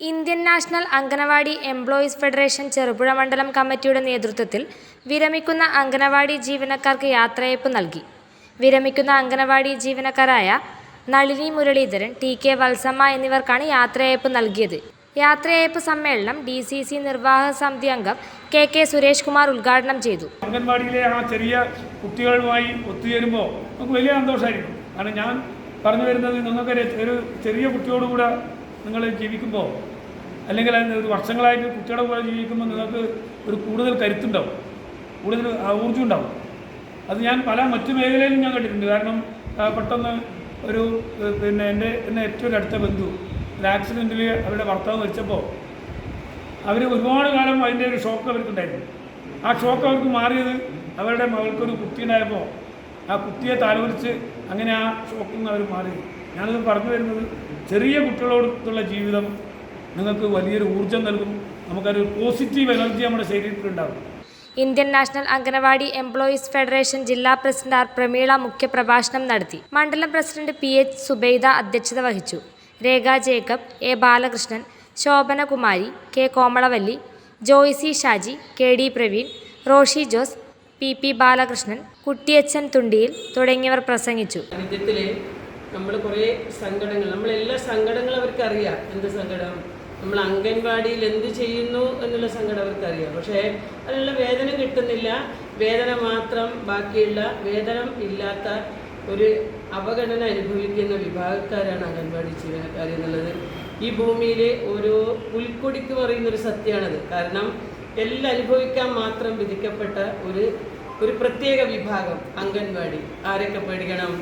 Indian National anganwadi employees federation Cherupuzha മണ്ഡലം കമ്മിറ്റിയുടെ നേതൃത്വത്തിൽ വിരമിക്കുന്ന അംഗനവാടി ജീവനക്കാർക്ക് യാത്രയയപ്പ് നൽകി. വിരമിക്കുന്ന അംഗനവാടി ജീവനക്കാരായ നളിനി മുരളീധരൻ ടി കെ വത്സമ്മ എന്നിവർക്കാണ് യാത്രയയപ്പ് നൽകിയത്. യാത്രയയപ്പ് സമ്മേളനം ഡി സി സി നിർവാഹക സമിതി അംഗം കെ കെ സുരേഷ് കുമാർ ഉദ്ഘാടനം ചെയ്തു. അംഗൻവാടിയിലെ ആ ചെറിയ കുട്ടികളുമായി ഒത്തുചേരുമ്പോൾ നമുക്ക് വലിയ സന്തോഷമായിരിക്കും കാരണം ഞാൻ പറഞ്ഞു വരുന്നത് നിങ്ങൾക്ക് ഒരു ചെറിയ കുട്ടിയോടുകൂടെ നിങ്ങൾ ജീവിക്കുമ്പോൾ അല്ലെങ്കിൽ ഒരു വർഷങ്ങളായിട്ട് കുട്ടിയുടെ കൂടെ ജീവിക്കുമ്പോൾ നിങ്ങൾക്ക് ഒരു കൂടുതൽ കരുത്തുണ്ടാവും. കൂടുതൽ ഊർജം ഉണ്ടാവും അത് ഞാൻ പല മറ്റു മേഖലയിലും ഞാൻ കണ്ടിട്ടുണ്ട്. കാരണം പെട്ടെന്ന് ഒരു പിന്നെ എന്റെ എന്നെ ഏറ്റവും അടുത്ത ബന്ധു ഒരു ആക്സിഡന്റിൽ അവരുടെ ഭർത്താവ് മരിച്ചപ്പോൾ അവർ ഒരുപാട് കാലം അതിന്റെ ഒരു ഷോക്ക് അവർക്കുണ്ടായിരുന്നു. ആ ഷോക്ക് അവർക്ക് മാറിയത് അവരുടെ മകൾക്കൊരു കുട്ടി ഉണ്ടായപ്പോൾ ആ കുട്ടിയെ താലോലിച്ച് അങ്ങനെ ആ ഷോക്കിൽ നിന്ന് അവർ മാറി. ഞാനത് പറഞ്ഞു വരുന്നത് ചെറിയ കുട്ടികളോടുള്ള ജീവിതം നിങ്ങൾക്ക് വലിയൊരു ഊർജം നൽകും. നമുക്കൊരു പോസിറ്റീവ് എനർജി നമ്മുടെ ശരീരത്തിൽ ഉണ്ടാകും. Indian national anganwadi employees federation ജില്ലാ പ്രസിഡന്റ് ആർ പ്രമീള മുഖ്യപ്രഭാഷണം നടത്തി. മണ്ഡലം പ്രസിഡന്റ് പി എച്ച് സുബൈദ അധ്യക്ഷത വഹിച്ചു. Rekha Jacob A Balakrishnan Shobhana Kumari K Komalavalli Joicy Shaji K D Praveen Roshi Jose P P Balakrishnan Kuttiyachan Thundiyil തുടങ്ങിയവർ പ്രസംഗിച്ചു. നമ്മൾ കുറേ സങ്കടങ്ങൾ നമ്മളെല്ലാ സങ്കടങ്ങളും അവർക്ക് അറിയാം എന്ത് സങ്കടം? നമ്മൾ അംഗൻവാടിയിൽ എന്ത് ചെയ്യുന്നു എന്നുള്ള സങ്കടം അവർക്കറിയാം. പക്ഷേ അതിനുള്ള വേദന കിട്ടുന്നില്ല. വേദന മാത്രം ബാക്കിയുള്ള വേതനം ഇല്ലാത്ത ഒരു അവഗണന അനുഭവിക്കുന്ന വിഭാഗക്കാരാണ് അംഗൻവാടി ജീവനക്കാർ എന്നുള്ളത്. ഈ ഭൂമിയിൽ ഓരോ പുൽക്കൊടിക്ക് പറയുന്നൊരു സത്യമാണത്. കാരണം എല്ലാം അനുഭവിക്കാൻ മാത്രം വിധിക്കപ്പെട്ട ഒരു ഒരു പ്രത്യേക വിഭാഗം അംഗൻവാടി. ആരൊക്കെ പേടിക്കണം?